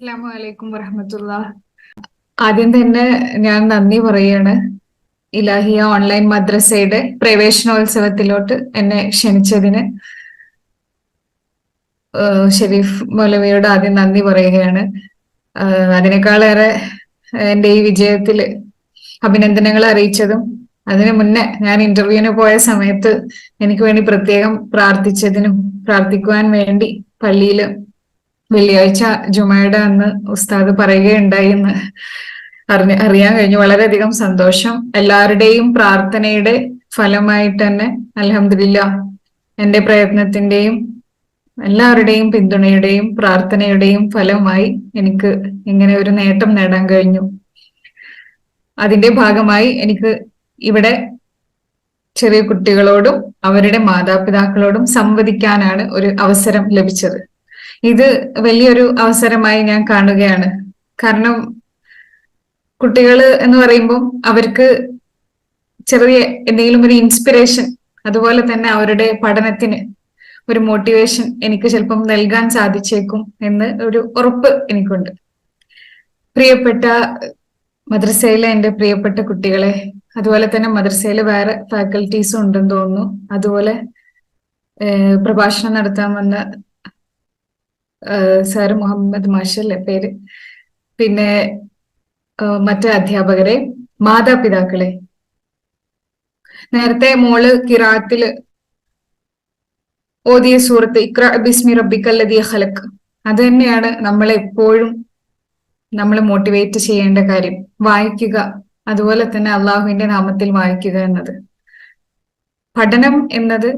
അസ്സാം വറഹമത്തുള്ള ആദ്യം തന്നെ ഞാൻ നന്ദി പറയാണ്. ഇലാഹിയ ഓൺലൈൻ മദ്രസയുടെ പ്രവേശനോത്സവത്തിലോട്ട് എന്നെ ക്ഷണിച്ചതിന്. ഷെരീഫ് മൗലവിയോട് ആദ്യം നന്ദി പറയുകയാണ്. അതിനേക്കാളേറെ എന്റെ ഈ വിജയത്തിൽ അഭിനന്ദനങ്ങൾ അറിയിച്ചതും അതിനു മുന്നേ ഞാൻ ഇന്റർവ്യൂവിന് പോയ സമയത്ത് എനിക്ക് വേണ്ടി പ്രത്യേകം പ്രാർത്ഥിച്ചതിനും പ്രാർത്ഥിക്കുവാൻ വേണ്ടി പള്ളിയിൽ വെള്ളിയാഴ്ച ജുമയുടെ അന്ന് ഉസ്താദ് പറയുകയുണ്ടായി എന്ന് അറിഞ്ഞ അറിയാൻ കഴിഞ്ഞു. വളരെയധികം സന്തോഷം. എല്ലാവരുടെയും പ്രാർത്ഥനയുടെ ഫലമായിട്ട് തന്നെ അലഹമില്ല എന്റെ പ്രയത്നത്തിന്റെയും എല്ലാവരുടെയും പിന്തുണയുടെയും പ്രാർത്ഥനയുടെയും ഫലമായി എനിക്ക് ഇങ്ങനെ ഒരു നേട്ടം നേടാൻ കഴിഞ്ഞു. അതിന്റെ ഭാഗമായി എനിക്ക് ഇവിടെ ചെറിയ കുട്ടികളോടും അവരുടെ മാതാപിതാക്കളോടും സംവദിക്കാനാണ് ഒരു അവസരം ലഭിച്ചത്. ഇത് വലിയൊരു അവസരമായി ഞാൻ കാണുകയാണ്. കാരണം കുട്ടികൾ എന്ന് പറയുമ്പോൾ അവർക്ക് ചെറിയ എന്തെങ്കിലും ഒരു ഇൻസ്പിറേഷൻ അതുപോലെ തന്നെ അവരുടെ പഠനത്തിന് ഒരു മോട്ടിവേഷൻ എനിക്ക് ചിലപ്പം നൽകാൻ സാധിച്ചേക്കും എന്ന് ഒരു ഉറപ്പ് എനിക്കുണ്ട്. പ്രിയപ്പെട്ട മദ്രസയിലെ എന്റെ പ്രിയപ്പെട്ട കുട്ടികളെ അതുപോലെ തന്നെ മദ്രസയിൽ വേറെ ഫാക്കൽറ്റീസും ഉണ്ടെന്ന് തോന്നുന്നു. അതുപോലെ പ്രഭാഷണം നടത്താൻ വന്ന സാർ മുഹമ്മദ് മാഷല്ലേ പേര്? പിന്നെ മറ്റ് അധ്യാപകരെ മാതാപിതാക്കളെ. നേരത്തെ മോൾ കിറാത്തിൽ ഓതിയ സൂറത്ത് ഇക്ര ബിസ്മി റബിക്കല്ലതിയ ഹലക്ക് അത് തന്നെയാണ് നമ്മളെ എപ്പോഴും നമ്മൾ മോട്ടിവേറ്റ് ചെയ്യേണ്ട കാര്യം. വായിക്കുക. അതുപോലെ തന്നെ അള്ളാഹുവിന്റെ നാമത്തിൽ വായിക്കുക എന്നത്. പഠനം എന്നത്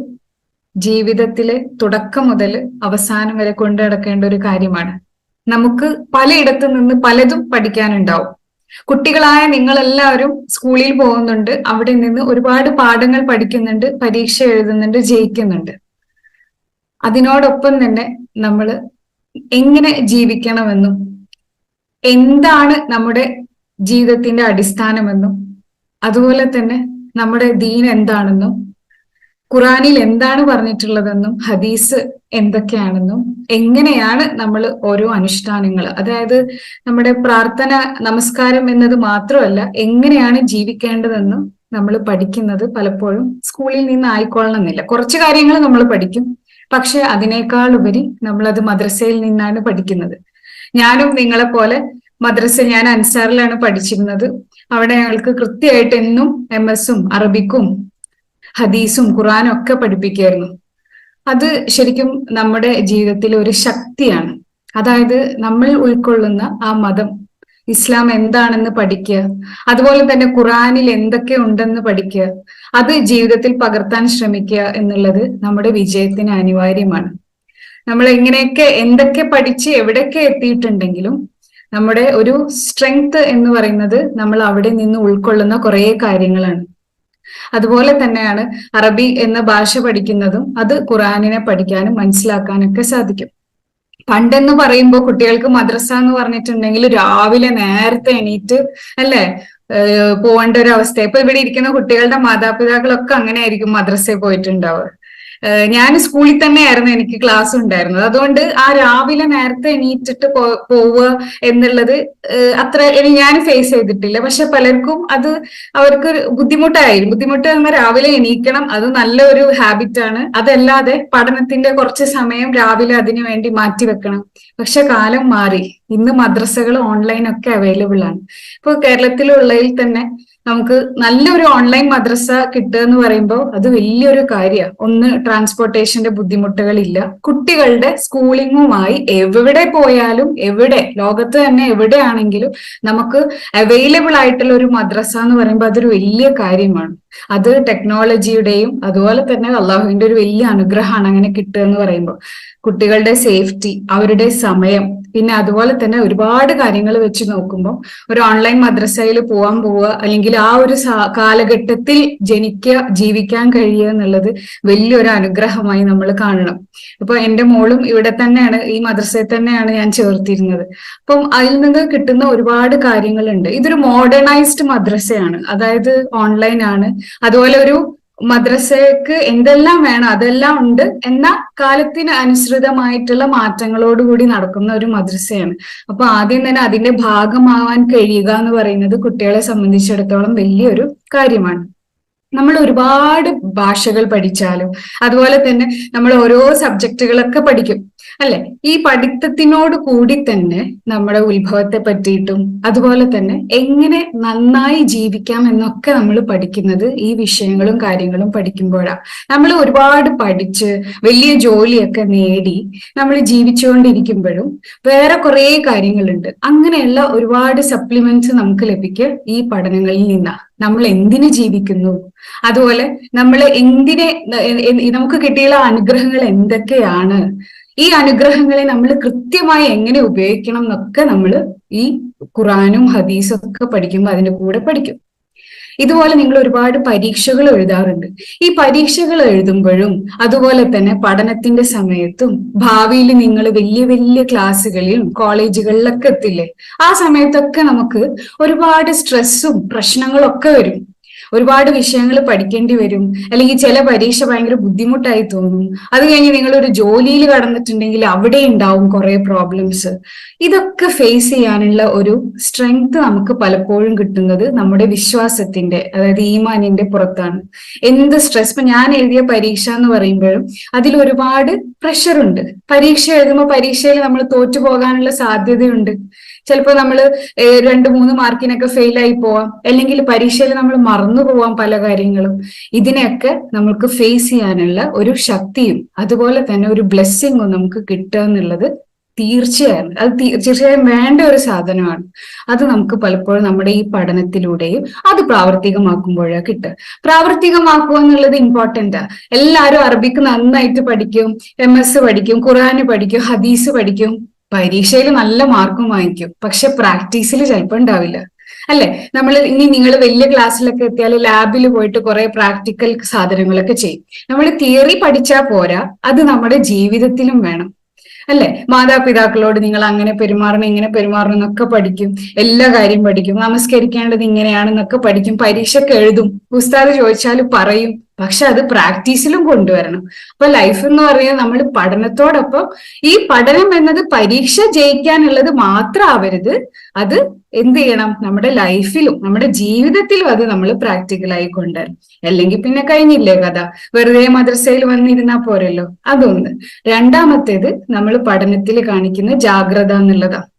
ജീവിതത്തിലെ തുടക്കം മുതൽ അവസാനം വരെ കൊണ്ടു നടക്കേണ്ട ഒരു കാര്യമാണ്. നമുക്ക് പലയിടത്തു നിന്ന് പലതും പഠിക്കാനുണ്ടാവും. കുട്ടികളായ നിങ്ങളെല്ലാവരും സ്കൂളിൽ പോകുന്നുണ്ട്. അവിടെ നിന്ന് ഒരുപാട് പാഠങ്ങൾ പഠിക്കുന്നുണ്ട് പരീക്ഷ എഴുതുന്നുണ്ട് ജയിക്കുന്നുണ്ട്. അതിനോടൊപ്പം തന്നെ നമ്മൾ എങ്ങനെ ജീവിക്കണമെന്നും എന്താണ് നമ്മുടെ ജീവിതത്തിന്റെ അടിസ്ഥാനമെന്നും അതുപോലെ തന്നെ നമ്മുടെ ദീൻ എന്താണെന്നും ഖുറാനിൽ എന്താണ് പറഞ്ഞിട്ടുള്ളതെന്നും ഹദീസ് എന്തൊക്കെയാണെന്നും എങ്ങനെയാണ് നമ്മൾ ഓരോ അനുഷ്ഠാനങ്ങൾ? അതായത് നമ്മുടെ പ്രാർത്ഥന നമസ്കാരം എന്നത് മാത്രമല്ല എങ്ങനെയാണ് ജീവിക്കേണ്ടതെന്നും നമ്മൾ പഠിക്കുന്നത് പലപ്പോഴും സ്കൂളിൽ നിന്ന് ആയിക്കൊള്ളണമെന്നില്ല. കുറച്ച് കാര്യങ്ങൾ നമ്മൾ പഠിക്കും പക്ഷെ അതിനേക്കാൾ ഉപരി നമ്മളത് മദ്രസയിൽ നിന്നാണ് പഠിക്കുന്നത്. ഞാനും നിങ്ങളെ പോലെ മദ്രസ ഞാൻ അൻസാറിലാണ് പഠിച്ചിരുന്നത്. അവിടെ ഞങ്ങൾക്ക് കൃത്യമായിട്ട് എന്നും എം എസും അറബിക്കും ഹദീസും ഖുറാനും ഒക്കെ പഠിപ്പിക്കായിരുന്നു അത് ശരിക്കും നമ്മുടെ ജീവിതത്തിൽ ഒരു ശക്തിയാണ്. അതായത് നമ്മൾ ഉൾക്കൊള്ളുന്ന ആ മതം ഇസ്ലാം എന്താണെന്ന് പഠിക്കുക അതുപോലെ തന്നെ ഖുറാനിൽ എന്തൊക്കെ ഉണ്ടെന്ന് പഠിക്കുക അത് ജീവിതത്തിൽ പകർത്താൻ ശ്രമിക്കുക എന്നുള്ളത് നമ്മുടെ വിജയത്തിന് അനിവാര്യമാണ്. നമ്മൾ എങ്ങനെയൊക്കെ എന്തൊക്കെ പഠിച്ച് എവിടെയൊക്കെ എത്തിയിട്ടുണ്ടെങ്കിലും നമ്മുടെ ഒരു സ്ട്രെങ്ത് എന്ന് പറയുന്നത് നമ്മൾ അവിടെ നിന്ന് ഉൾക്കൊള്ളുന്ന കുറേ കാര്യങ്ങളാണ്. അതുപോലെ തന്നെയാണ് അറബി എന്ന ഭാഷ പഠിക്കുന്നതും അത് ഖുറാനിനെ പഠിക്കാനും മനസ്സിലാക്കാനൊക്കെ സാധിക്കും. പണ്ടെന്ന് പറയുമ്പോൾ കുട്ടികൾക്ക് മദ്രസ എന്ന് പറഞ്ഞിട്ടുണ്ടെങ്കിൽ രാവിലെ നേരത്തെ എണീറ്റ് അല്ലേ? പോകേണ്ട ഒരു അവസ്ഥ ഇപ്പൊ ഇവിടെ ഇരിക്കുന്ന കുട്ടികളുടെ മാതാപിതാക്കളൊക്കെ അങ്ങനെ ആയിരിക്കും മദ്രസയിൽ പോയിട്ടുണ്ടാവുക. ഞാൻ സ്കൂളിൽ തന്നെയായിരുന്നു എനിക്ക് ക്ലാസ് ഉണ്ടായിരുന്നത്. അതുകൊണ്ട് ആ രാവിലെ നേരത്തെ എണീറ്റിട്ട് പോവുക എന്നുള്ളത് അത്ര ഞാൻ ഫേസ് ചെയ്തിട്ടില്ല. പക്ഷെ പലർക്കും അത് അവർക്ക് ബുദ്ധിമുട്ടായിരുന്നു ബുദ്ധിമുട്ട് രാവിലെ എണീക്കണം അത് നല്ലൊരു ഹാബിറ്റ് ആണ്. അതല്ലാതെ പഠനത്തിന്റെ കുറച്ച് സമയം രാവിലെ അതിനു വേണ്ടി മാറ്റി വെക്കണം. പക്ഷെ കാലം മാറി. ഇന്ന് മദ്രസകൾ ഓൺലൈൻ ഒക്കെ അവൈലബിൾ ആണ്. ഇപ്പൊ കേരളത്തിലുള്ളതിൽ തന്നെ നമുക്ക് നല്ലൊരു ഓൺലൈൻ മദ്രസ കിട്ടുക എന്ന് പറയുമ്പോൾ അത് വലിയൊരു കാര്യമാണ് ഒന്ന് ട്രാൻസ്പോർട്ടേഷന്റെ ബുദ്ധിമുട്ടുകളില്ല. കുട്ടികളുടെ സ്കൂളിങ്ങുമായി എവിടെ പോയാലും എവിടെ ലോകത്ത് തന്നെ എവിടെയാണെങ്കിലും നമുക്ക് അവൈലബിൾ ആയിട്ടുള്ള ഒരു മദ്രസ എന്ന് പറയുമ്പോൾ അതൊരു വലിയ കാര്യമാണ്. അത് ടെക്നോളജിയുടെയും അതുപോലെ തന്നെ അള്ളാഹുവിന്റെ ഒരു വലിയ അനുഗ്രഹമാണ് അങ്ങനെ കിട്ടുക എന്ന് പറയുമ്പോൾ. കുട്ടികളുടെ സേഫ്റ്റി അവരുടെ സമയം പിന്നെ അതുപോലെ തന്നെ ഒരുപാട് കാര്യങ്ങൾ വെച്ച് നോക്കുമ്പോൾ ഒരു ഓൺലൈൻ മദ്രസയിൽ പോകാൻ പോവുക അല്ലെങ്കിൽ ആ ഒരു കാലഘട്ടത്തിൽ ജനിക്കുക ജീവിക്കാൻ കഴിയുക എന്നുള്ളത് വലിയൊരു അനുഗ്രഹമായി നമ്മൾ കാണണം. ഇപ്പൊ എന്റെ മോളും ഇവിടെ തന്നെയാണ് ഈ മദ്രസയിൽ തന്നെയാണ് ഞാൻ ചേർത്തിരുന്നത്. അപ്പം അതിൽ നിന്ന് കിട്ടുന്ന ഒരുപാട് കാര്യങ്ങളുണ്ട്. ഇതൊരു മോഡേണൈസ്ഡ് മദ്രസയാണ്. അതായത് ഓൺലൈൻ ആണ്. അതുപോലെ ഒരു മദ്രസയ്ക്ക് എന്തെല്ലാം വേണം അതെല്ലാം ഉണ്ട് എന്ന കാലത്തിന് അനുസൃതമായിട്ടുള്ള മാറ്റങ്ങളോടുകൂടി നടക്കുന്ന ഒരു മദ്രസയാണ്. അപ്പൊ ആദ്യം തന്നെ അതിന്റെ ഭാഗമാവാൻ കഴിയുക എന്ന് പറയുന്നത് കുട്ടികളെ സംബന്ധിച്ചിടത്തോളം വലിയൊരു കാര്യമാണ്. നമ്മൾ ഒരുപാട് ഭാഷകൾ പഠിച്ചാലും അതുപോലെ തന്നെ നമ്മൾ ഓരോ സബ്ജക്റ്റുകളൊക്കെ പഠിക്കും. അല്ലെ? ഈ പഠിത്തത്തിനോട് കൂടി തന്നെ നമ്മുടെ ഉത്ഭവത്തെ പറ്റിയിട്ടും അതുപോലെ തന്നെ എങ്ങനെ നന്നായി ജീവിക്കാം എന്നൊക്കെ നമ്മൾ പഠിക്കുന്നത് ഈ വിഷയങ്ങളും കാര്യങ്ങളും പഠിക്കുമ്പോഴാണ് നമ്മൾ ഒരുപാട് പഠിച്ച് വലിയ ജോലിയൊക്കെ നേടി നമ്മൾ ജീവിച്ചുകൊണ്ടിരിക്കുമ്പോഴും വേറെ കുറെ കാര്യങ്ങളുണ്ട്. അങ്ങനെയുള്ള ഒരുപാട് സപ്ലിമെന്റ്സ് നമുക്ക് ലഭിക്കുക ഈ പഠനങ്ങളിൽ നിന്നാണ് നമ്മൾ എന്തിനു ജീവിക്കുന്നു? അതുപോലെ നമ്മൾ എന്തിനെ നമുക്ക് കിട്ടിയുള്ള അനുഗ്രഹങ്ങൾ എന്തൊക്കെയാണ്? ഈ അനുഗ്രഹങ്ങളെ നമ്മൾ കൃത്യമായി എങ്ങനെ ഉപയോഗിക്കണം എന്നൊക്കെ നമ്മൾ ഈ ഖുറാനും ഹദീസും ഒക്കെ പഠിക്കുമ്പോൾ അതിന്റെ കൂടെ പഠിക്കും. ഇതുപോലെ നിങ്ങൾ ഒരുപാട് പരീക്ഷകൾ എഴുതാറുണ്ട്. ഈ പരീക്ഷകൾ എഴുതുമ്പോഴും അതുപോലെ തന്നെ പഠനത്തിന്റെ സമയത്തും ഭാവിയിൽ നിങ്ങൾ വലിയ വലിയ ക്ലാസ്സുകളിലും കോളേജുകളിലൊക്കെ എത്തില്ലേ? ആ സമയത്തൊക്കെ നമുക്ക് ഒരുപാട് സ്ട്രെസ്സും പ്രശ്നങ്ങളൊക്കെ വരും. ഒരുപാട് വിഷയങ്ങൾ പഠിക്കേണ്ടി വരും. അല്ലെങ്കിൽ ചില പരീക്ഷ ഭയങ്കര ബുദ്ധിമുട്ടായി തോന്നും. അത് കഴിഞ്ഞ് നിങ്ങൾ ഒരു ജോലിയിൽ കടന്നിട്ടുണ്ടെങ്കിൽ അവിടെ ഉണ്ടാവും കുറെ പ്രോബ്ലംസ് ഇതൊക്കെ ഫേസ് ചെയ്യാനുള്ള ഒരു സ്ട്രെങ്ത് നമുക്ക് പലപ്പോഴും കിട്ടുന്നത് നമ്മുടെ വിശ്വാസത്തിന്റെ അതായത് ഈമാനിന്റെ പുറത്താണ്. എന്ത് സ്ട്രെസ് ഇപ്പൊ ഞാൻ എഴുതിയ പരീക്ഷ എന്ന് പറയുമ്പോഴും അതിൽ ഒരുപാട് പ്രഷറുണ്ട് പരീക്ഷ എഴുതുമ്പോൾ പരീക്ഷയിൽ നമ്മൾ തോറ്റു പോകാനുള്ള സാധ്യതയുണ്ട്. ചിലപ്പോൾ നമ്മൾ രണ്ട് മൂന്ന് മാർക്കിനൊക്കെ ഫെയിൽ ആയി പോവാം. അല്ലെങ്കിൽ പരീക്ഷയിൽ നമ്മൾ മറന്നു പോവാം പല കാര്യങ്ങളും. ഇതിനെയൊക്കെ നമ്മൾക്ക് ഫേസ് ചെയ്യാനുള്ള ഒരു ശക്തിയും അതുപോലെ തന്നെ ഒരു ബ്ലെസ്സിങ്ങും നമുക്ക് കിട്ടുക എന്നുള്ളത് തീർച്ചയായും അത് തീർച്ചയായും വേണ്ട ഒരു സാധനമാണ്. അത് നമുക്ക് പലപ്പോഴും നമ്മുടെ ഈ പഠനത്തിലൂടെയും അത് പ്രാവർത്തികമാക്കുമ്പോഴാണ് കിട്ടുക. പ്രാവർത്തികമാക്കുക എന്നുള്ളത് ഇമ്പോർട്ടന്റാ എല്ലാവരും അറബിക്ക് നന്നായിട്ട് പഠിക്കും എം എസ് പഠിക്കും ഖുറാന് പഠിക്കും ഹദീസ് പഠിക്കും. പരീക്ഷയിൽ നല്ല മാർക്കും വാങ്ങിക്കും. പക്ഷെ പ്രാക്ടീസിൽ ചിലപ്പോൾ ഉണ്ടാവില്ല. അല്ലെ? നമ്മൾ ഇനി നിങ്ങൾ വലിയ ക്ലാസ്സിലൊക്കെ എത്തിയാൽ ലാബിൽ പോയിട്ട് കുറെ പ്രാക്ടിക്കൽ സാധനങ്ങളൊക്കെ ചെയ്യും. നമ്മൾ തിയറി പഠിച്ചാൽ പോരാ. അത് നമ്മുടെ ജീവിതത്തിലും വേണം. അല്ലെ? മാതാപിതാക്കളോട് നിങ്ങൾ അങ്ങനെ പെരുമാറണം ഇങ്ങനെ പെരുമാറണം എന്നൊക്കെ പഠിക്കും. എല്ലാ കാര്യം പഠിക്കും. നമസ്കരിക്കേണ്ടത് ഇങ്ങനെയാണെന്നൊക്കെ പഠിക്കും. പരീക്ഷയ്ക്ക് എഴുതും. ഉസ്താദ് ചോദിച്ചാൽ പറയും. പക്ഷെ അത് പ്രാക്ടീസിലും കൊണ്ടുവരണം. അപ്പൊ ലൈഫ് എന്ന് പറഞ്ഞാൽ നമ്മൾ പഠനത്തോടൊപ്പം ഈ പഠനം എന്നത് പരീക്ഷ ജയിക്കാനുള്ളത് മാത്രമാവരുത്. അത് എന്ത് ചെയ്യണം? നമ്മുടെ ലൈഫിലും നമ്മുടെ ജീവിതത്തിലും അത് നമ്മൾ പ്രാക്ടിക്കലായി കൊണ്ടുവരണം. അല്ലെങ്കിൽ പിന്നെ കഴിഞ്ഞില്ലേ കഥ? വെറുതെ മദ്രസയിൽ വന്നിരുന്നാ പോരല്ലോ. അതൊന്ന്. രണ്ടാമത്തേത് നമ്മൾ പഠനത്തിൽ കാണിക്കുന്ന ജാഗ്രത എന്നുള്ളതാണ്.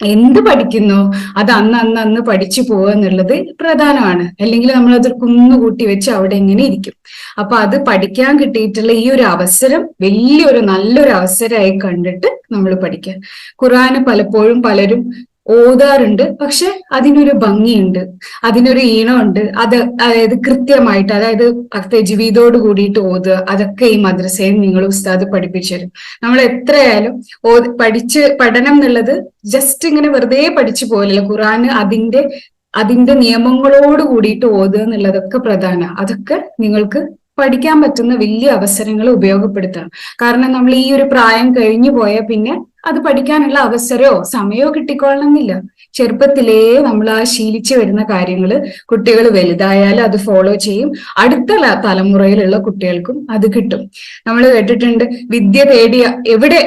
എന്ത് പഠിക്കുന്നു? അത് അന്ന് അന്ന് അന്ന് പഠിച്ചു പോവുക എന്നുള്ളത് പ്രധാനമാണ്. അല്ലെങ്കിൽ നമ്മൾ അത് കുന്നുകൂട്ടി വെച്ച് അവിടെ എങ്ങനെ ഇരിക്കും. അപ്പൊ അത് പഠിക്കാൻ കിട്ടിയിട്ടുള്ള ഈ ഒരു അവസരം വലിയൊരു നല്ലൊരു അവസരമായി കണ്ടിട്ട് നമ്മൾ പഠിക്കുക. ഖുറാന് പലപ്പോഴും പലരും ഓതാറുണ്ട്. പക്ഷെ അതിനൊരു ഭംഗിയുണ്ട്. അതിനൊരു ഈണമുണ്ട്. അത് അതായത് കൃത്യമായിട്ട് അതായത് തെജുവീതോട് കൂടിയിട്ട് ഓതുക. അതൊക്കെ ഈ മദ്രസയിൽ നിങ്ങൾ ഉസ്താദ് പഠിപ്പിച്ചു തരും. നമ്മൾ എത്രയായാലും ഓ പഠിച്ച് പഠനം എന്നുള്ളത് ജസ്റ്റ് ഇങ്ങനെ വെറുതെ പഠിച്ചു പോലല്ല ഖുറാന് അതിന്റെ അതിന്റെ നിയമങ്ങളോട് കൂടിയിട്ട് ഓതുക എന്നുള്ളതൊക്കെ പ്രധാന. അതൊക്കെ നിങ്ങൾക്ക് പഠിക്കാൻ പറ്റുന്ന വലിയ അവസരങ്ങൾ ഉപയോഗപ്പെടുത്തണം. കാരണം നമ്മൾ ഈ ഒരു പ്രായം കഴിഞ്ഞു പോയാൽ പിന്നെ അത് പഠിക്കാനുള്ള അവസരമോ സമയമോ കിട്ടിക്കൊള്ളണമെന്നില്ല. ചെറുപ്പത്തിലേ നമ്മൾ ആ ശീലിച്ചു വരുന്ന കാര്യങ്ങൾ കുട്ടികൾ വലുതായാലും അത് ഫോളോ ചെയ്യും. അടുത്ത തലമുറയിലുള്ള കുട്ടികൾക്കും അത് കിട്ടും. നമ്മൾ കേട്ടിട്ടുണ്ട് വിദ്യ തേടിയ എവിടെ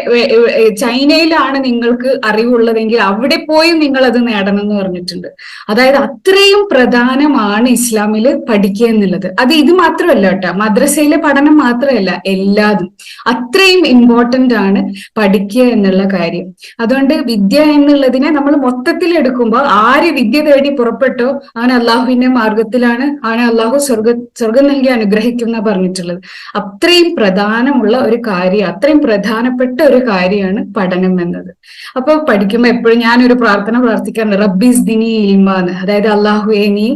ചൈനയിലാണ് നിങ്ങൾക്ക് അറിവുള്ളതെങ്കിൽ അവിടെ പോയി നിങ്ങൾ അത് നേടണം എന്ന് പറഞ്ഞിട്ടുണ്ട്. അതായത് അത്രയും പ്രധാനമാണ് ഇസ്ലാമിൽ പഠിക്കുക എന്നുള്ളത്. അത് ഇത് മാത്രമല്ല കേട്ടോ മദ്രസയിലെ പഠനം മാത്രമല്ല എല്ലാതും. അത്രയും ഇമ്പോർട്ടന്റ് ആണ് പഠിക്കുക എന്നുള്ള കാര്യം. അതുകൊണ്ട് വിദ്യ എന്നുള്ളതിനെ നമ്മൾ മൊത്തത്തിൽ എടുക്കുമ്പോൾ ആര് വിദ്യ തേടി പുറപ്പെട്ടോ അവൻ അള്ളാഹുവിന്റെ മാർഗത്തിലാണ് അവനെ അള്ളാഹു സ്വർഗ സ്വർഗം നൽകി അനുഗ്രഹിക്കുന്ന പറഞ്ഞിട്ടുള്ളത്. അത്രയും പ്രധാനമുള്ള ഒരു കാര്യം അത്രയും പ്രധാനപ്പെട്ട ഒരു കാര്യമാണ് പഠനം എന്നത്. അപ്പൊ പഠിക്കുമ്പോൾ എപ്പോഴും ഞാനൊരു പ്രാർത്ഥന പ്രാർത്ഥിക്കാറുണ്ട് റബ്ബീസ് ദിനി ഇൽമാന്ന് അതായത് അള്ളാഹുവെ നീ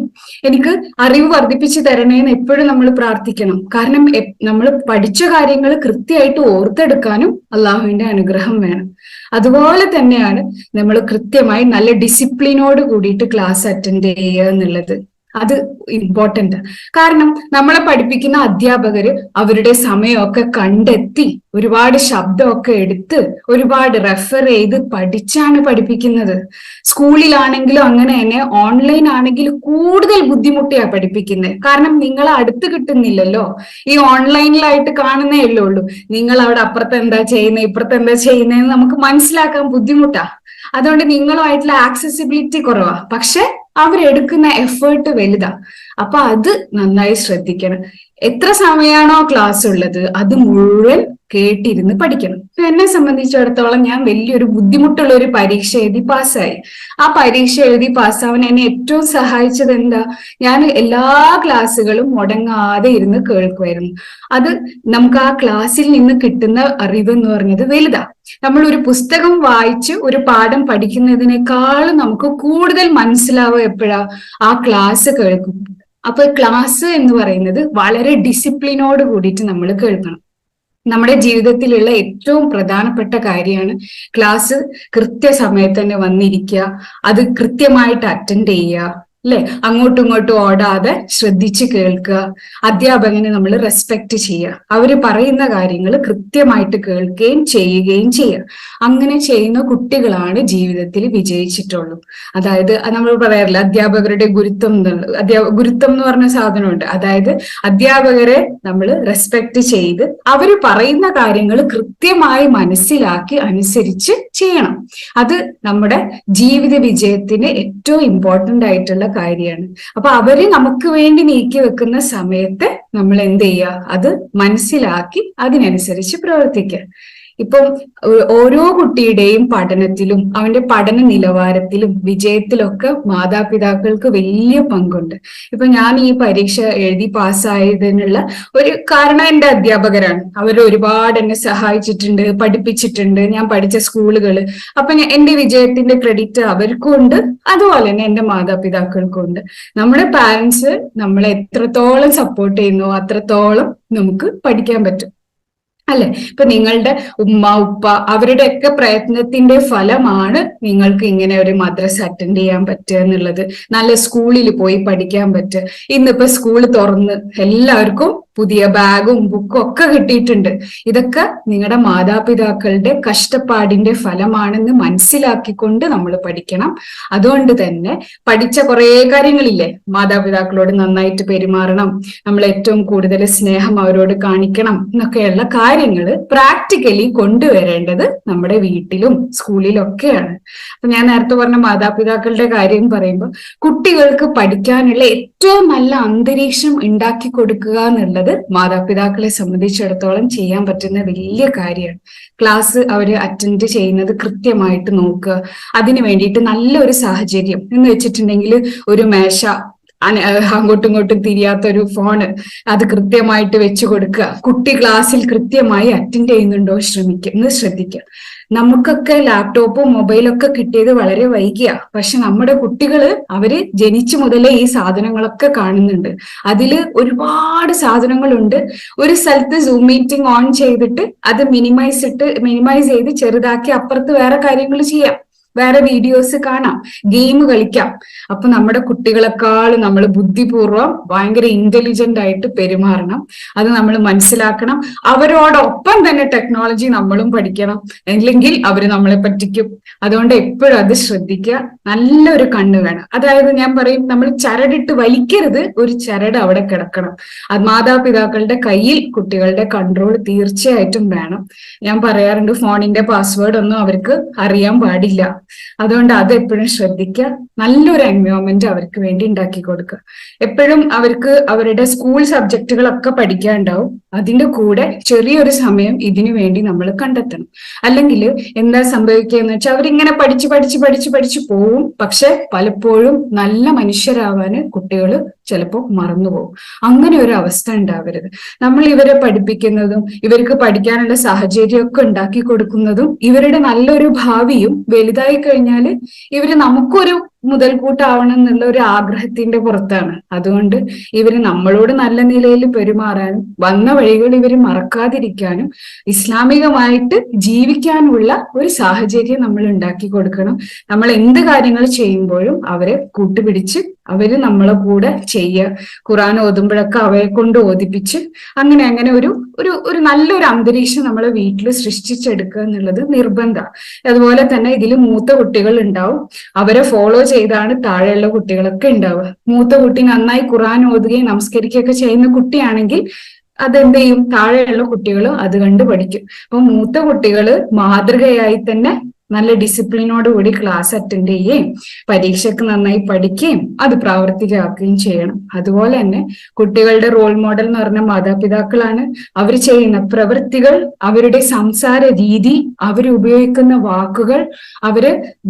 എനിക്ക് അറിവ് വർദ്ധിപ്പിച്ചു തരണേന്ന് എപ്പോഴും നമ്മൾ പ്രാർത്ഥിക്കണം. കാരണം നമ്മൾ പഠിച്ച കാര്യങ്ങൾ കൃത്യമായിട്ട് ഓർത്തെടുക്കാനും അള്ളാഹുവിന്റെ അനുഗ്രഹം വേണം. അതുപോലെ തന്നെയാണ് നമ്മൾ കൃത്യമായി നല്ല ഡിസിപ്ലിനോട് കൂടിയിട്ട് ക്ലാസ് അറ്റൻഡ് ചെയ്യുക എന്നുള്ളത്. അത് ഇമ്പോർട്ടന്റ് കാരണം നമ്മളെ പഠിപ്പിക്കുന്ന അധ്യാപകര് അവരുടെ സമയമൊക്കെ കണ്ടെത്തി ഒരുപാട് ശബ്ദമൊക്കെ എടുത്ത് ഒരുപാട് റെഫർ ചെയ്ത് പഠിച്ചാണ് പഠിപ്പിക്കുന്നത്. സ്കൂളിലാണെങ്കിലും അങ്ങനെ തന്നെ ഓൺലൈൻ ആണെങ്കിലും കൂടുതൽ ബുദ്ധിമുട്ടിയാ പഠിപ്പിക്കുന്നത്. കാരണം നിങ്ങൾ അടുത്ത് കിട്ടുന്നില്ലല്ലോ. ഈ ഓൺലൈനിലായിട്ട് കാണുന്നേ ഉള്ളൂ. നിങ്ങൾ അവിടെ അപ്പുറത്ത് എന്താ ചെയ്യുന്നത് ഇപ്പുറത്ത് എന്താ ചെയ്യുന്നതെന്ന് നമുക്ക് മനസ്സിലാക്കാൻ ബുദ്ധിമുട്ടാ. അതുകൊണ്ട് നിങ്ങളുമായിട്ടുള്ള ആക്സസിബിലിറ്റി കുറവാ. പക്ഷെ അവരെടുക്കുന്ന എഫേർട്ട് വലുതാ. അപ്പൊ അത് നന്നായി ശ്രദ്ധിക്കണം. എത്ര സമയമാണോ ക്ലാസ് ഉള്ളത് അത് മുഴുവൻ കേട്ടിരുന്ന് പഠിക്കണം. എന്നെ സംബന്ധിച്ചിടത്തോളം ഞാൻ വലിയൊരു ബുദ്ധിമുട്ടുള്ള ഒരു പരീക്ഷ എഴുതി പാസ്സായി. ആ പരീക്ഷ എഴുതി പാസ്സാവാൻ എന്നെ ഏറ്റവും സഹായിച്ചത് എന്താ? ഞാൻ എല്ലാ ക്ലാസ്സുകളും മുടങ്ങാതെ ഇരുന്ന് കേൾക്കുമായിരുന്നു അത് നമുക്ക് ആ ക്ലാസ്സിൽ നിന്ന് കിട്ടുന്ന അറിവ് എന്ന് പറഞ്ഞത് വലുതാ. നമ്മൾ ഒരു പുസ്തകം വായിച്ച് ഒരു പാഠം പഠിക്കുന്നതിനേക്കാളും നമുക്ക് കൂടുതൽ മനസ്സിലാവുക എപ്പോഴാ? ആ ക്ലാസ് കേൾക്കും അപ്പൊ ക്ലാസ് എന്ന് പറയുന്നത് വളരെ ഡിസിപ്ലിനോട് കൂടിയിട്ട് നമ്മൾ കേൾക്കണം. നമ്മുടെ ജീവിതത്തിലുള്ള ഏറ്റവും പ്രധാനപ്പെട്ട കാര്യമാണ് ക്ലാസ് കൃത്യസമയത്ത് തന്നെ വന്നിരിക്കുക അത് കൃത്യമായിട്ട് അറ്റൻഡ് ചെയ്യുക. അല്ലെ? അങ്ങോട്ടും ഇങ്ങോട്ടും ഓടാതെ ശ്രദ്ധിച്ച് കേൾക്കുക. അധ്യാപകനെ നമ്മൾ റെസ്പെക്ട് ചെയ്യുക. അവർ പറയുന്ന കാര്യങ്ങൾ കൃത്യമായിട്ട് കേൾക്കുകയും ചെയ്യുകയും ചെയ്യുക. അങ്ങനെ ചെയ്യുന്ന കുട്ടികളാണ് ജീവിതത്തിൽ വിജയിച്ചിട്ടുള്ളൂ. അതായത് നമ്മൾ പറയാറില്ല അധ്യാപകരുടെ ഗുരുത്വം അധ്യാപ ഗുരുത്വം എന്ന് പറഞ്ഞ സാധനമുണ്ട്. അതായത് അധ്യാപകരെ നമ്മൾ റെസ്പെക്ട് ചെയ്ത് അവർ പറയുന്ന കാര്യങ്ങൾ കൃത്യമായി മനസ്സിലാക്കി അനുസരിച്ച് ചെയ്യണം. അത് നമ്മുടെ ജീവിത വിജയത്തിന് ഏറ്റവും ഇമ്പോർട്ടന്റ് ആയിട്ടുള്ള കാര്യമാണ്. അപ്പൊ അവർ നമുക്ക് വേണ്ടി നീക്കി വെക്കുന്ന സമയത്ത് നമ്മൾ എന്ത് ചെയ്യുക അത് മനസ്സിലാക്കി അതിനനുസരിച്ച് പ്രവർത്തിക്കുക. ഇപ്പം ഓരോ കുട്ടിയുടെയും പഠനത്തിലും അവന്റെ പഠന നിലവാരത്തിലും വിജയത്തിലൊക്കെ മാതാപിതാക്കൾക്ക് വലിയ പങ്കുണ്ട്. ഇപ്പൊ ഞാൻ ഈ പരീക്ഷ എഴുതി പാസ്സായതിനുള്ള ഒരു കാരണം എന്റെ അധ്യാപകരാണ്. അവർ ഒരുപാട് എന്നെ സഹായിച്ചിട്ടുണ്ട് പഠിപ്പിച്ചിട്ടുണ്ട്. ഞാൻ പഠിച്ച സ്കൂളുകൾ. അപ്പൊ എന്റെ വിജയത്തിന്റെ ക്രെഡിറ്റ് അവർക്കും ഉണ്ട് അതുപോലെ തന്നെ എന്റെ മാതാപിതാക്കൾക്കും ഉണ്ട് നമ്മുടെ പാരന്റ്സ് നമ്മളെ എത്രത്തോളം സപ്പോർട്ട് ചെയ്യുന്നു അത്രത്തോളം നമുക്ക് പഠിക്കാൻ പറ്റും. അല്ലെ? ഇപ്പൊ നിങ്ങളുടെ ഉമ്മ ഉപ്പ അവരുടെയൊക്കെ പ്രയത്നത്തിന്റെ ഫലമാണ് നിങ്ങൾക്ക് ഇങ്ങനെ ഒരു മദ്രസ അറ്റൻഡ് ചെയ്യാൻ പറ്റുക എന്നുള്ളത്. നല്ല സ്കൂളിൽ പോയി പഠിക്കാൻ പറ്റുക. ഇന്നിപ്പോ സ്കൂൾ തുറന്ന് എല്ലാവർക്കും പുതിയ ബാഗും ബുക്കും ഒക്കെ കിട്ടിയിട്ടുണ്ട്. ഇതൊക്കെ നിങ്ങളുടെ മാതാപിതാക്കളുടെ കഷ്ടപ്പാടിന്റെ ഫലമാണെന്ന് മനസ്സിലാക്കിക്കൊണ്ട് നമ്മൾ പഠിക്കണം. അതുകൊണ്ട് തന്നെ പഠിച്ച കുറേ കാര്യങ്ങളില്ലേ? മാതാപിതാക്കളോട് നന്നായിട്ട് പെരുമാറണം. നമ്മൾ ഏറ്റവും കൂടുതൽ സ്നേഹം അവരോട് കാണിക്കണം എന്നൊക്കെയുള്ള കാര്യങ്ങൾ പ്രാക്ടിക്കലി കൊണ്ടുവരേണ്ടത് നമ്മുടെ വീട്ടിലും സ്കൂളിലും ഒക്കെയാണ് അപ്പൊ ഞാൻ നേരത്തെ പറഞ്ഞ മാതാപിതാക്കളുടെ കാര്യം പറയുമ്പോൾ കുട്ടികൾക്ക് പഠിക്കാനുള്ള ഏറ്റവും നല്ല അന്തരീക്ഷം ഉണ്ടാക്കി കൊടുക്കുക എന്നുള്ളത് മാതാപിതാക്കളെ സംബന്ധിച്ചിടത്തോളം ചെയ്യാൻ പറ്റുന്ന വലിയ കാര്യമാണ്. ക്ലാസ് അവർ അറ്റൻഡ് ചെയ്യുന്നത് കൃത്യമായിട്ട് നോക്കുക. അതിന് വേണ്ടിയിട്ട് നല്ലൊരു സാഹചര്യം എന്ന് വെച്ചിട്ടുണ്ടെങ്കിൽ ഒരു മേശ അങ്ങോട്ടും ഇങ്ങോട്ടും തിരിയാത്ത ഒരു ഫോണ് അത് കൃത്യമായിട്ട് വെച്ചു കൊടുക്കുക. കുട്ടി ക്ലാസ്സിൽ കൃത്യമായി അറ്റൻഡ് ചെയ്യുന്നുണ്ടോ ശ്രമിക്കുക ശ്രദ്ധിക്കുക നമുക്കൊക്കെ ലാപ്ടോപ്പും മൊബൈലൊക്കെ കിട്ടിയത് വളരെ വൈകിയ. പക്ഷെ നമ്മുടെ കുട്ടികൾ അവർ ജനിച്ചു മുതലേ ഈ സാധനങ്ങളൊക്കെ കാണുന്നുണ്ട്. അതിൽ ഒരുപാട് സാധനങ്ങളുണ്ട്. ഒരു സ്ഥലത്ത് സൂം മീറ്റിംഗ് ഓൺ ചെയ്തിട്ട് അത് മിനിമൈസ് ഇട്ട് മിനിമൈസ് ചെയ്ത് ചെറുതാക്കി അപ്പുറത്ത് വേറെ കാര്യങ്ങൾ ചെയ്യാം. വേറെ വീഡിയോസ് കാണാം. ഗെയിം കളിക്കാം. അപ്പൊ നമ്മുടെ കുട്ടികളെക്കാൾ നമ്മൾ ബുദ്ധിപൂർവം ഭയങ്കര ഇന്റലിജന്റ് ആയിട്ട് പെരുമാറണം. അത് നമ്മൾ മനസ്സിലാക്കണം. അവരോടൊപ്പം തന്നെ ടെക്നോളജി നമ്മളും പഠിക്കണം. അല്ലെങ്കിൽ അവർ നമ്മളെ പറ്റിക്കും. അതുകൊണ്ട് എപ്പോഴും അത് ശ്രദ്ധിക്കുക. നല്ലൊരു കണ്ണ് വേണം. അതായത് ഞാൻ പറയും നമ്മൾ ചരടിട്ട് വലിക്കരുത്. ഒരു ചരട് അവിടെ കിടക്കണം. അത് മാതാപിതാക്കളുടെ കയ്യിൽ കുട്ടികളുടെ കൺട്രോൾ തീർച്ചയായിട്ടും വേണം. ഞാൻ പറയാറുണ്ട് ഫോണിന്റെ പാസ്വേഡ് ഒന്നും അവർക്ക് അറിയാൻ പാടില്ല. അതുകൊണ്ട് അത് എപ്പോഴും ശ്രദ്ധിക്കുക. നല്ലൊരു എൻവയോൺമെന്റ് അവർക്ക് വേണ്ടി ഉണ്ടാക്കി കൊടുക്കുക. എപ്പോഴും അവർക്ക് അവരുടെ സ്കൂൾ സബ്ജക്റ്റുകളൊക്കെ പഠിക്കാനുണ്ടാവും. അതിന്റെ കൂടെ ചെറിയൊരു സമയം ഇതിനു വേണ്ടി നമ്മൾ കണ്ടെത്തണം. അല്ലെങ്കിൽ എന്താ സംഭവിക്കുക എന്ന് വെച്ചാൽ അവരിങ്ങനെ പഠിച്ച് പഠിച്ച് പഠിച്ച് പഠിച്ച് പോവും. പക്ഷെ പലപ്പോഴും നല്ല മനുഷ്യരാവാന് കുട്ടികൾ ചിലപ്പോൾ മറന്നുപോകും അങ്ങനെ ഒരു അവസ്ഥ ഉണ്ടാവരുത്. നമ്മൾ ഇവരെ പഠിപ്പിക്കുന്നതും ഇവർക്ക് പഠിക്കാനുള്ള സാഹചര്യമൊക്കെ ഉണ്ടാക്കി കൊടുക്കുന്നതും ഇവരുടെ നല്ലൊരു ഭാവിയും വലുതായി കഴിഞ്ഞാൽ ഇവർ നമുക്കൊരു മുതൽക്കൂട്ടാവണം എന്നുള്ള ഒരു ആഗ്രഹത്തിന്റെ പുറത്താണ്. അതുകൊണ്ട് ഇവർ നമ്മളോട് നല്ല നിലയിൽ പെരുമാറാനും വന്ന വഴികൾ ഇവർ മറക്കാതിരിക്കാനും ഇസ്ലാമികമായിട്ട് ജീവിക്കാനുള്ള ഒരു സാഹചര്യം നമ്മൾ ഉണ്ടാക്കി കൊടുക്കണം. നമ്മൾ എന്ത് കാര്യങ്ങൾ ചെയ്യുമ്പോഴും അവരെ കൂട്ടുപിടിച്ച് അവർ നമ്മളെ കൂടെ ചെയ്യുക ഖുറാൻ ഓതുമ്പോഴൊക്കെ അവയെ കൊണ്ട് ഓതിപ്പിച്ച് അങ്ങനെ അങ്ങനെ ഒരു ഒരു ഒരു നല്ലൊരു അന്തരീക്ഷം നമ്മളെ വീട്ടിൽ സൃഷ്ടിച്ചെടുക്കുക എന്നുള്ളത് നിർബന്ധമാണ് അതുപോലെ തന്നെ ഇതിൽ മൂത്ത കുട്ടികൾ ഉണ്ടാവും. അവരെ ഫോളോ ചെയ്താണ് താഴെയുള്ള കുട്ടികളൊക്കെ ഉണ്ടാവുക. മൂത്ത കുട്ടി നന്നായി ഖുറാൻ ഓതുകയും നമസ്കരിക്കുകയൊക്കെ ചെയ്യുന്ന കുട്ടിയാണെങ്കിൽ അതെന്ത് ചെയ്യും? താഴെയുള്ള കുട്ടികൾ അത് കണ്ട് പഠിക്കും. അപ്പൊ മൂത്ത കുട്ടികൾ മാതൃകയായി തന്നെ നല്ല ഡിസിപ്ലിനോടുകൂടി ക്ലാസ് അറ്റൻഡ് ചെയ്യുകയും പരീക്ഷയ്ക്ക് നന്നായി പഠിക്കുകയും അത് പ്രാവർത്തികമാക്കുകയും ചെയ്യണം. അതുപോലെ തന്നെ കുട്ടികളുടെ റോൾ മോഡൽ എന്ന് പറഞ്ഞ മാതാപിതാക്കളാണ് അവർ ചെയ്യുന്ന പ്രവൃത്തികൾ അവരുടെ സംസാര രീതി അവർ ഉപയോഗിക്കുന്ന വാക്കുകൾ അവർ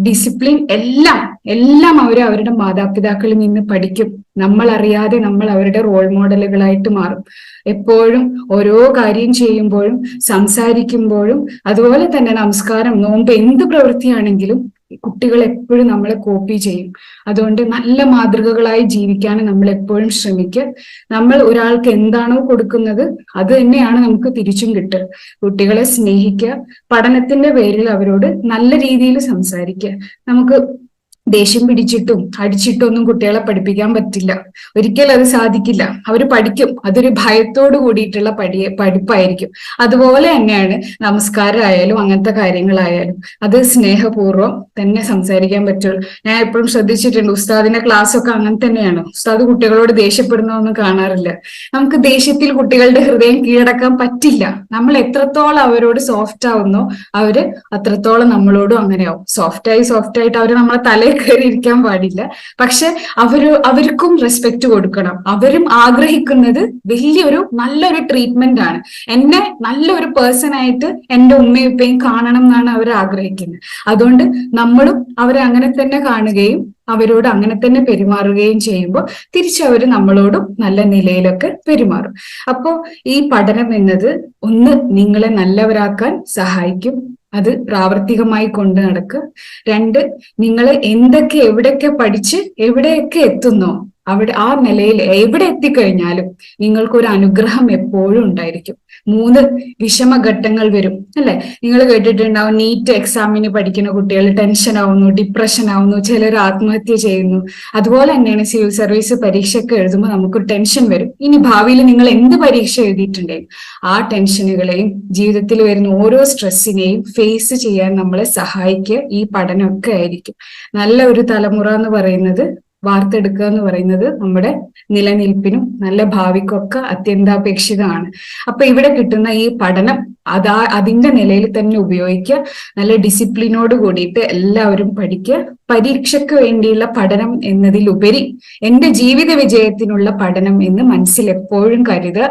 ഡിസിപ്ലിൻ എല്ലാം എല്ലാം അവർ അവരുടെ മാതാപിതാക്കളിൽ നിന്ന് പഠിക്കും. നമ്മൾ അറിയാതെ നമ്മൾ അവരുടെ റോൾ മോഡലുകളായിട്ട് മാറും. എപ്പോഴും ഓരോ കാര്യം ചെയ്യുമ്പോഴും സംസാരിക്കുമ്പോഴും അതുപോലെ തന്നെ നമസ്കാരം നോമ്പ് എന്ത് പ്രവൃത്തിയാണെങ്കിലും കുട്ടികൾ എപ്പോഴും നമ്മളെ കോപ്പി ചെയ്യും. അതുകൊണ്ട് നല്ല മാതൃകകളായി ജീവിക്കാൻ നമ്മൾ എപ്പോഴും ശ്രമിക്കുക. നമ്മൾ ഒരാൾക്ക് എന്താണോ കൊടുക്കുന്നത് അത് തന്നെയാണ് നമുക്ക് തിരിച്ചും കിട്ടുക. കുട്ടികളെ സ്നേഹിക്കുക പഠനത്തിന്റെ പേരിൽ അവരോട് നല്ല രീതിയിൽ സംസാരിക്കുക. നമുക്ക് ദേഷ്യം പിടിച്ചിട്ടും അടിച്ചിട്ടും ഒന്നും കുട്ടികളെ പഠിപ്പിക്കാൻ പറ്റില്ല. ഒരിക്കലും അത് സാധിക്കില്ല. അവർ പഠിക്കും. അതൊരു ഭയത്തോട് കൂടിയിട്ടുള്ള പഠി പഠിപ്പായിരിക്കും. അതുപോലെ തന്നെയാണ് നമസ്കാരമായാലും അങ്ങനത്തെ കാര്യങ്ങളായാലും അത് സ്നേഹപൂർവം തന്നെ സംസാരിക്കാൻ പറ്റുള്ളൂ. ഞാൻ എപ്പോഴും ശ്രദ്ധിച്ചിട്ടുണ്ട് ഉസ്താദിന്റെ ക്ലാസ് ഒക്കെ അങ്ങനെ തന്നെയാണ്. ഉസ്താദ് കുട്ടികളോട് ദേഷ്യപ്പെടുന്നതൊന്നും കാണാറില്ല. നമുക്ക് ദേഷ്യത്തിൽ കുട്ടികളുടെ ഹൃദയം കീഴടക്കാൻ പറ്റില്ല. നമ്മൾ എത്രത്തോളം അവരോട് സോഫ്റ്റ് ആവുന്നോ അവർ അത്രത്തോളം നമ്മളോടും അങ്ങനെയാവും. സോഫ്റ്റായി സോഫ്റ്റ് ആയിട്ട് അവർ നമ്മളെ തലയിൽ കയറി ഇരിക്കാൻ പാടില്ല. പക്ഷെ അവർ അവർക്കും റെസ്പെക്ട് കൊടുക്കണം. അവരും ആഗ്രഹിക്കുന്നത് വലിയൊരു നല്ലൊരു ട്രീറ്റ്മെന്റ് ആണ്. എന്നെ നല്ലൊരു പേഴ്സൺ ആയിട്ട് എന്റെ ഉമ്മയും ഉപ്പയും കാണണം എന്നാണ് അവർ ആഗ്രഹിക്കുന്നത്. അതുകൊണ്ട് നമ്മളും അവരെ അങ്ങനെ തന്നെ കാണുകയും അവരോട് അങ്ങനെ തന്നെ പെരുമാറുകയും ചെയ്യുമ്പോൾ തിരിച്ചവർ നമ്മളോടും നല്ല നിലയിലൊക്കെ പെരുമാറും. അപ്പോൾ ഈ പഠനം എന്നത് ഒന്ന് നിങ്ങളെ നല്ലവരാക്കാൻ സഹായിക്കും. അത് പ്രാവർത്തികമായി കൊണ്ട് നടക്കുക. രണ്ട് നിങ്ങൾ എന്തൊക്കെ എവിടെയൊക്കെ പഠിച്ച് എവിടെയൊക്കെ എത്തുന്നോ അവിടെ ആ നിലയിൽ എവിടെ എത്തിക്കഴിഞ്ഞാലും നിങ്ങൾക്കൊരു അനുഗ്രഹം എപ്പോഴും ഉണ്ടായിരിക്കും. മൂന്ന് വിഷമഘട്ടങ്ങൾ വരും അല്ലെ? നിങ്ങൾ കേട്ടിട്ടുണ്ടാവും നീറ്റ് എക്സാമിന് പഠിക്കുന്ന കുട്ടികൾ ടെൻഷൻ ആവുന്നു ഡിപ്രഷൻ ആവുന്നു ചിലർ ആത്മഹത്യ ചെയ്യുന്നു. അതുപോലെ തന്നെയാണ് സിവിൽ സർവീസ് പരീക്ഷയൊക്കെ എഴുതുമ്പോൾ നമുക്ക് ടെൻഷൻ വരും. ഇനി ഭാവിയിൽ നിങ്ങൾ എന്ത് പരീക്ഷ എഴുതിയിട്ടുണ്ടെങ്കിൽ ആ ടെൻഷനുകളെയും ജീവിതത്തിൽ വരുന്ന ഓരോ സ്ട്രെസ്സിനെയും ഫേസ് ചെയ്യാൻ നമ്മളെ സഹായിക്കുക ഈ പഠനമൊക്കെ ആയിരിക്കും. നല്ല ഒരു തലമുറ എന്ന് പറയുന്നത് വാർത്തെടുക്കുക എന്ന് പറയുന്നത് നമ്മുടെ നിലനിൽപ്പിനും നല്ല ഭാവിക്കൊക്കെ അത്യന്താപേക്ഷിതമാണ്. അപ്പൊ ഇവിടെ കിട്ടുന്ന ഈ പഠനം അതാ അതിന്റെ നിലയിൽ തന്നെ ഉപയോഗിക്കുക നല്ല ഡിസിപ്ലിനോട് കൂടിയിട്ട് എല്ലാവരും പഠിക്കുക. പരീക്ഷയ്ക്ക് വേണ്ടിയുള്ള പഠനം എന്നതിലുപരി എന്റെ ജീവിത വിജയത്തിനുള്ള പഠനം എന്ന് മനസ്സിൽ എപ്പോഴും കരുതുക.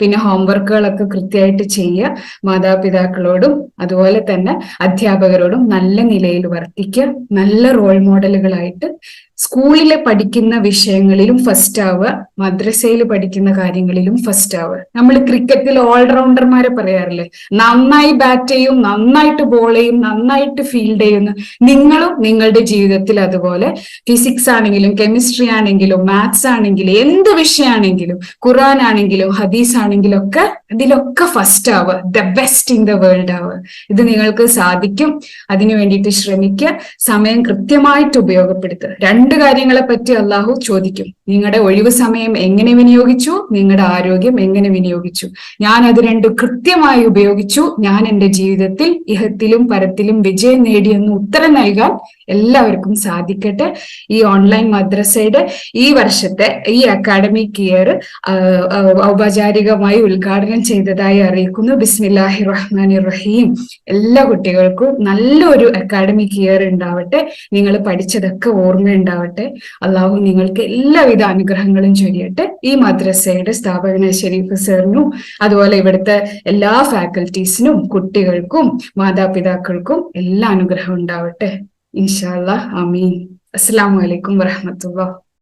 പിന്നെ ഹോംവർക്കുകളൊക്കെ കൃത്യമായിട്ട് ചെയ്യുക. മാതാപിതാക്കളോടും അതുപോലെ തന്നെ അധ്യാപകരോടും നല്ല നിലയിൽ വർത്തിക്കുക. നല്ല റോൾ മോഡലുകളായിട്ട് സ്കൂളിലെ പഠിക്കുന്ന വിഷയങ്ങളിലും ഫസ്റ്റ് ആവുക മദ്രസയിൽ പഠിക്കുന്ന കാര്യങ്ങളിലും ഫസ്റ്റ് ആവുക നമ്മൾ ക്രിക്കറ്റിൽ ഓൾറൗണ്ടർമാരെ പറയാറില്ലേ? നന്നായി ബാറ്റ് ചെയ്യും നന്നായിട്ട് ബോൾ ചെയ്യും നന്നായിട്ട് ഫീൽഡ് ചെയ്യുന്നു. നിങ്ങളും നിങ്ങളുടെ ജീവിതത്തിൽ അതുപോലെ ഫിസിക്സ് ആണെങ്കിലും കെമിസ്ട്രി ആണെങ്കിലും മാത്സ് ആണെങ്കിലും എന്ത് വിഷയമാണെങ്കിലും ഖുറാൻ ആണെങ്കിലും ഹദീസ് ആണെങ്കിലും ഒക്കെ ഇതിലൊക്കെ ഫസ്റ്റ് ആവുക. The best in the world ആവുക. ഇത് നിങ്ങൾക്ക് സാധിക്കും. അതിനു വേണ്ടിയിട്ട് ശ്രമിക്കുക. സമയം കൃത്യമായിട്ട് ഉപയോഗപ്പെടുത്തുക. രണ്ട് കാര്യങ്ങളെ പറ്റി അള്ളാഹു ചോദിക്കും. നിങ്ങളുടെ ഒഴിവ് സമയം എങ്ങനെ വിനിയോഗിച്ചു? നിങ്ങളുടെ ആരോഗ്യം എങ്ങനെ വിനിയോഗിച്ചു? ഞാൻ അത് രണ്ട് കൃത്യമായി ഉപയോഗിച്ചു. ഞാൻ എന്റെ ജീവിതത്തിൽ ഇഹത്തിലും പരത്തിലും വിജയം നേടിയെന്ന് ഉത്തരം നൽകാൻ എല്ലാവർക്കും സാധിക്കട്ടെ. ഈ ഓൺലൈൻ മദ്രസയുടെ ഈ വർഷത്തെ ഈ അക്കാഡമിക് ഇയർ ഔപചാരികമായി ഉദ്ഘാടനം ചെയ്തതായി അറിയിക്കുന്നു. ബിസ്മില്ലാഹി റഹ്മാനി റഹീം എല്ലാ കുട്ടികൾക്കും നല്ലൊരു അക്കാഡമിക് ഇയർ ഉണ്ടാവട്ടെ. നിങ്ങൾ പഠിച്ചതൊക്കെ ഓർമ്മ ഉണ്ടാവട്ടെ. അള്ളാഹു നിങ്ങൾക്ക് എല്ലാവിധ അനുഗ്രഹങ്ങളും ചൊരിയട്ടെ. ഈ മദ്രസയുടെ സ്ഥാപകന ഷെരീഫ് സാറിനും അതുപോലെ ഇവിടുത്തെ എല്ലാ ഫാക്കൽറ്റീസിനും കുട്ടികൾക്കും മാതാപിതാക്കൾക്കും എല്ലാ അനുഗ്രഹം ഉണ്ടാവട്ടെ. ഇൻഷാല്ല അമീൻ അസ്സാം വലൈക്കും വറഹമത്തുള്ള